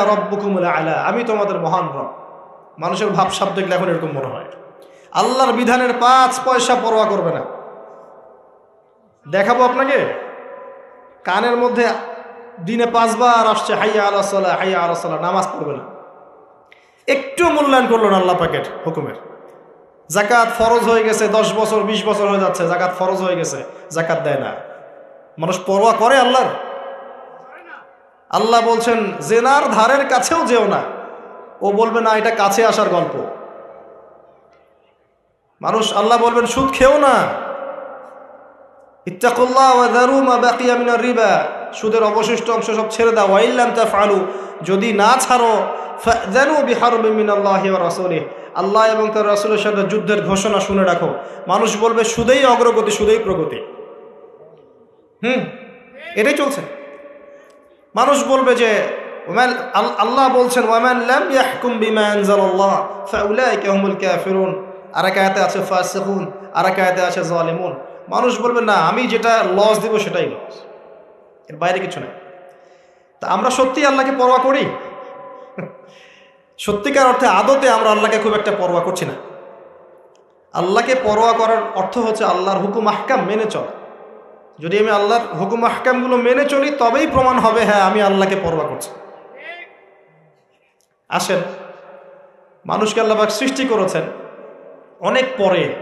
আনা রব্বুকুমুল আলা। আমি তোমাদের মহান রব। মানুষের ভাবসাব দেখলে এখন এরকম মনে হয়। আল্লাহর বিধানের পাঁচ পয়সা পরোয়া করবে না। দেখাবো আপনাকে। কানের মধ্যে দিনে পাঁচবার আসছে, হাইয়া আল্লাহ সাল্লাহ হাইয়া আল্লাহ সাল্লাহ নামাজ পড়বে না। একটু মূল্যায়ন করল না আল্লাহ পাকের হুকুমের। জাকাত ফরজ হয়ে গেছে, দশ বছর, বিশ বছর হয়ে যাচ্ছে জাকাত ফরজ হয়ে গেছে জাকাত দেয় না। মানুষ পরোয়া করে আল্লাহর? আল্লাহ বলছেন, জেনার ধারের কাছেও যেও না। ও বলবে, না, এটা কাছে আসার গল্প। মানুষ আল্লাহ বলবেন, সুদ খেও না। রিবা। সুদের অবশিষ্ট অংশ সব ছেড়ে দাও। তাফআলু। যদি না ছাড়ো ওয়া রাসূলিহি। আল্লাহ এবং তার রাসূলের সাথে যুদ্ধের ঘোষণা শুনে রাখো। মানুষ বলবে, সুদেই অগ্রগতি, সুদেই প্রগতি। হুম, এটাই চলছে। মানুষ বলবে যে আল্লাহ বলছেন ওয়ামান লাম ইয়াহকুম বিমা আনজালাল্লাহ, ফাউলাইকা হুমুল কাফিরুন। আর এক আয়াতে আছে, ফাসিকুন। আর আছে, জালিমুন। মানুষ বলবে, না, আমি যেটা লস দিব সেটাই লস এর বাইরে কিছু নেই। তা আমরা সত্যি আল্লাহকে পরোয়া করি? সত্যিকার অর্থে আদতে আমরা আল্লাহকে খুব একটা পরোয়া করছি না। আল্লাহকে পরোয়া করার অর্থ হচ্ছে আল্লাহর হুকুম, আহকাম মেনে চলা। যদি আমি আল্লাহর হুকুম আহকামগুলো মেনে চলি, তবেই প্রমাণ হবে হ্যাঁ আমি আল্লাহকে পরোয়া করছি। আসেন, মানুষকে আল্লাহবাক সৃষ্টি করেছেন অনেক পরে।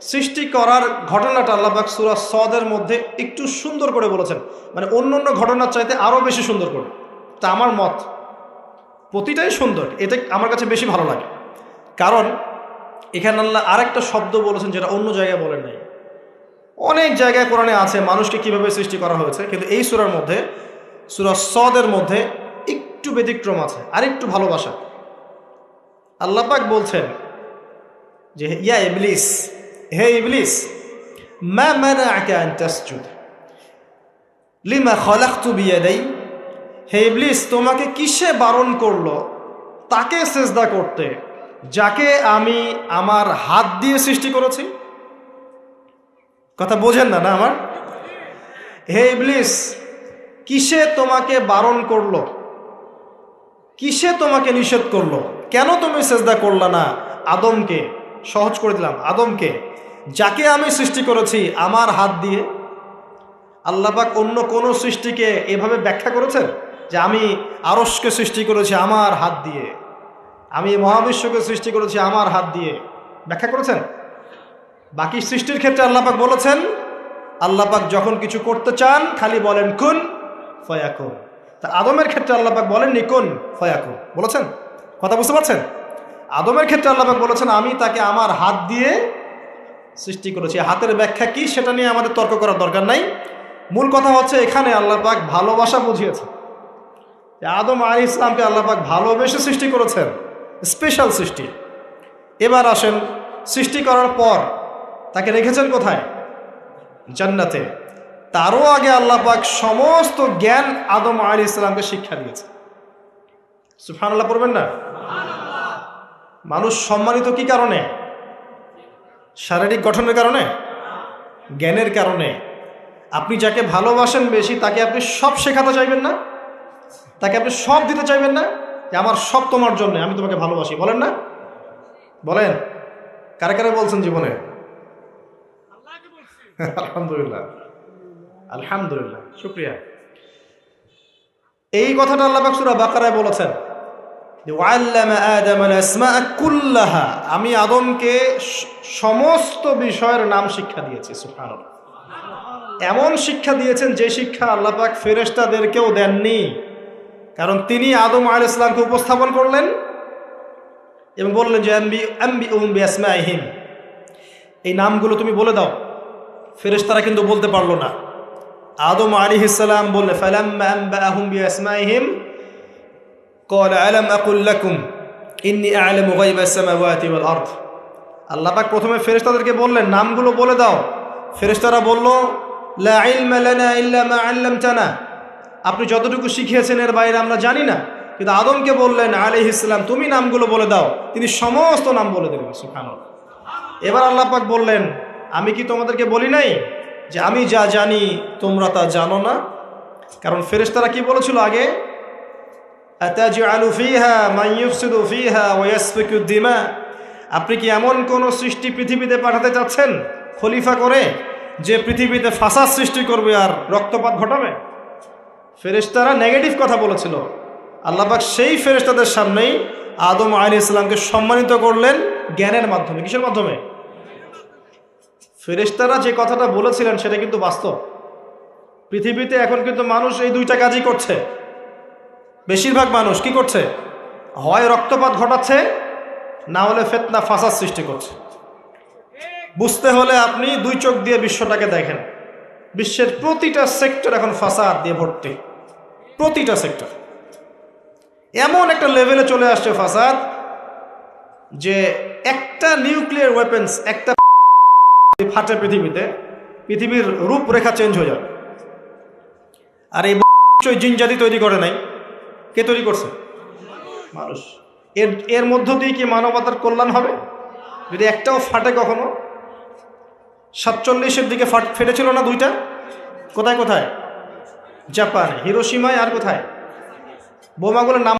সৃষ্টি করার ঘটনাটা আল্লাহবাক সুরা সদের মধ্যে একটু সুন্দর করে বলেছেন। মানে অন্য অন্য ঘটনার চাইতে আরও বেশি সুন্দর করে। তা আমার মত, প্রতিটাই সুন্দর, এটা আমার কাছে বেশি ভালো লাগে। কারণ, এখানে আল্লাহ আরেকটা শব্দ বলেছেন যেটা অন্য জায়গায় বলেন নাই। অনেক জায়গায় কোরআনে আছে, মানুষকে কীভাবে সৃষ্টি করা হয়েছে, কিন্তু এই সুরার মধ্যে, সুরা সদের মধ্যে একটু ব্যতিক্রম আছে আর একটু ভালোবাসা আল্লাপাক বলছেন যে, ইয়া ইবলিস, হে ইবলিস, মা মানাআকা আন তাসজুদ, লিমা খলাকতু বিয়াদাই, হে ইবলিস, তোমাকে কিসে বারণ করল? তাকে সেজদা করতে, যাকে আমি আমার হাত দিয়ে সৃষ্টি করেছি কথা বোঝেন না না আমার? হে ইবলিস, কিসে তোমাকে বারণ করল? কিসে তোমাকে নিষেধ করল? কেন তুমি সেজদা করলা না? আদমকে, সহজ করে দিলাম, আদমকে। যাকে আমি সৃষ্টি করেছি আমার হাত দিয়ে। আল্লাপাক অন্য কোন সৃষ্টিকে এভাবে ব্যাখ্যা করেছেন? যে আমি আরসকে সৃষ্টি করেছি আমার হাত দিয়ে। আমি মহাবিশ্বকে সৃষ্টি করেছি আমার হাত দিয়ে। ব্যাখ্যা করেছেন? বাকি সৃষ্টির ক্ষেত্রে আল্লাপাক বলেছেন আল্লাপাক যখন কিছু করতে চান, খালি বলেন কুন ফয়াকুন। তা আদমের ক্ষেত্রে আল্লাপাক বলেননি কুন ফয়াকুন। বলেছেন? কথা বুঝতে পারছেন? আদমের ক্ষেত্রে আল্লাপাক বলেছেন, আমি তাকে আমার হাত দিয়ে সৃষ্টি করেছি। হাতের ব্যাখ্যা কি সেটা নিয়ে আমাদের তর্ক করার দরকার নাই। মূল কথা হচ্ছে এখানে আল্লাপাক ভালোবাসা বুঝিয়েছে আদম আলী ইসলামকে আল্লাপাক ভালোবেসে সৃষ্টি করেছেন, স্পেশাল সৃষ্টি। এবার আসেন, সৃষ্টি করার পর তাকে রেখেছেন কোথায়? জান্নাতে। তারও আগে আল্লাহ পাক সমস্ত জ্ঞান আদম আলী ইসলামকে শিক্ষা দিয়েছে সুফান আল্লাহ পড়বেন না? মানুষ সম্মানিত কি কারণে? শারীরিক গঠনের কারণে? জ্ঞানের কারণে। আপনি যাকে ভালোবাসেন বেশি, তাকে আপনি সব শেখাতে চাইবেন না? তাকে আপনি সব দিতে চাইবেন না? যে আমার সব তোমার জন্য, আমি তোমাকে ভালোবাসি। বলেন না? বলেন। কারে কারে বলছেন জীবনে? আলহামদুলিল্লাহ। আলহামদুলিল্লাহ, শুক্রিয়া। এই কথাটা আল্লাহ সুরা বাকারায় বলেছেন আমি আদমকে সমস্ত বিষয়ের নাম শিক্ষা দিয়েছি এমন শিক্ষা দিয়েছেন যে শিক্ষা আল্লাহ পাক ফেরেশতাদেরকেও দেননি। কারণ তিনি আদম আল ইসলামকে উপস্থাপন করলেন এবং বললেন যে আম্বি আম্বি উম বিআসমাইহিম। এই নামগুলো তুমি বলে দাও। ফেরেশতারা কিন্তু বলতে পারল না। আদম আলী ইসালাম বললে ফালাম্বাহিম কল আলম আকুল্লাকুম ইন্নি আলম অর্থ আল্লাপাক প্রথমে ফেরেশতাদেরকে বললেন, নামগুলো বলে দাও। ফেরেশতারা বলল লানা আপনি যতটুকু শিখিয়েছেন এর বাইরে আমরা জানি না। কিন্তু আদমকে বললেন আলি সালাম, তুমি নামগুলো বলে দাও। তিনি সমস্ত নাম বলে দিলেন সুখান এবার আল্লাপাক বললেন আমি কি তোমাদেরকে বলি নাই যে আমি যা জানি তোমরা তা জানো না? কারণ ফেরেশতারা কি বলেছিল আগে? আপনি কি এমন কোন সৃষ্টি পৃথিবীতে পাঠাতে চাচ্ছেন খলিফা করে যে পৃথিবীতে ফাসাদ সৃষ্টি করবে আর রক্তপাত ঘটাবে? ফেরেশতারা নেগেটিভ কথা বলেছিল। আল্লাহবাক সেই ফেরেশতাদের সামনেই আদম আলী ইসলামকে সম্মানিত করলেন জ্ঞানের মাধ্যমে। কিসের মাধ্যমে? ফেরেশতারা যে কথাটা বলেছিলেন সেটা কিন্তু বাস্তব। পৃথিবীতে এখন কিন্তু মানুষ এই দুইটা কাজই করছে। বেশিরভাগ মানুষ কি করছে? হয় রক্তপাত ঘটাচ্ছে, না হলে ফেতনা, ফাসাদ সৃষ্টি করছে। বুঝতে হলে আপনি দুই চোখ দিয়ে বিশ্বটাকে দেখেন। বিশ্বের প্রতিটা সেক্টর এখন ফাসাদ দিয়ে ভর্তি। প্রতিটা সেক্টর। এমন একটা লেভেলে চলে আসছে ফাসাদ যে একটা নিউক্লিয়ার ওয়েপেন্স একটা ফাটে পৃথিবীতে, পৃথিবীর রূপরেখা চেঞ্জ হয়ে যাবে। আর এই জিন জাতি তৈরি করে নাই। কে তৈরি করছে? মানুষ। এর এর মধ্য দিয়ে কি মানবতার কল্যাণ হবে? যদি একটাও ফাটে কখনো, সাতচল্লিশের দিকে ফাট, ফেটেছিল না দুইটা? কোথায় কোথায়? জাপানে। হিরোসীমায় আর কোথায়? বোমাগুলোর নাম